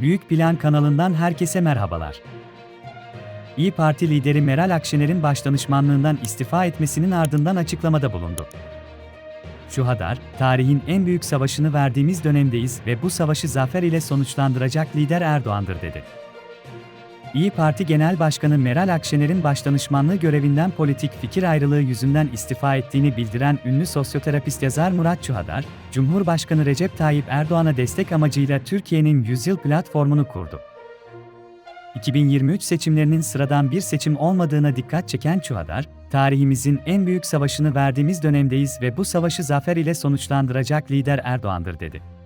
Büyük Plan kanalından herkese merhabalar. İyi Parti lideri Meral Akşener'in başdanışmanlığından istifa etmesinin ardından açıklamada bulundu. Şu hadar, tarihin en büyük savaşını verdiğimiz dönemdeyiz ve bu savaşı zafer ile sonuçlandıracak lider Erdoğan'dır dedi. İyi Parti Genel Başkanı Meral Akşener'in başdanışmanlığı görevinden politik fikir ayrılığı yüzünden istifa ettiğini bildiren ünlü sosyoterapist yazar Murat Çuhadar, Cumhurbaşkanı Recep Tayyip Erdoğan'a destek amacıyla Türkiye'nin Yüzyıl platformunu kurdu. 2023 seçimlerinin sıradan bir seçim olmadığına dikkat çeken Çuhadar, tarihimizin en büyük savaşını verdiğimiz dönemdeyiz ve bu savaşı zafer ile sonuçlandıracak lider Erdoğan'dır dedi.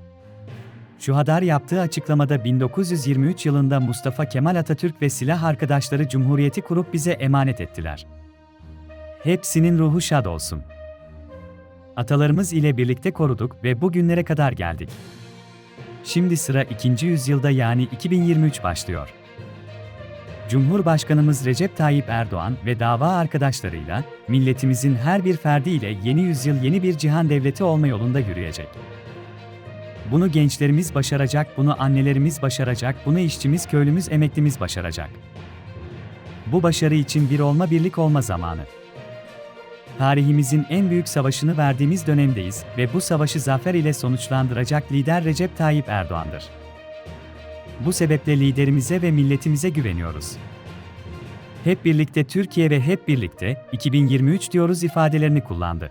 Şuhadar yaptığı açıklamada 1923 yılında Mustafa Kemal Atatürk ve silah arkadaşları Cumhuriyeti kurup bize emanet ettiler. Hepsinin ruhu şad olsun. Atalarımız ile birlikte koruduk ve bugünlere kadar geldik. Şimdi sıra 2. yüzyılda yani 2023 başlıyor. Cumhurbaşkanımız Recep Tayyip Erdoğan ve dava arkadaşlarıyla milletimizin her bir ferdiyle yeni yüzyıl yeni bir cihan devleti olma yolunda yürüyecek. Bunu gençlerimiz başaracak, bunu annelerimiz başaracak, bunu işçimiz, köylümüz, emeklimiz başaracak. Bu başarı için bir olma birlik olma zamanı. Tarihimizin en büyük savaşını verdiğimiz dönemdeyiz ve bu savaşı zafer ile sonuçlandıracak lider Recep Tayyip Erdoğan'dır. Bu sebeple liderimize ve milletimize güveniyoruz. Hep birlikte Türkiye ve hep birlikte 2023 diyoruz ifadelerini kullandı.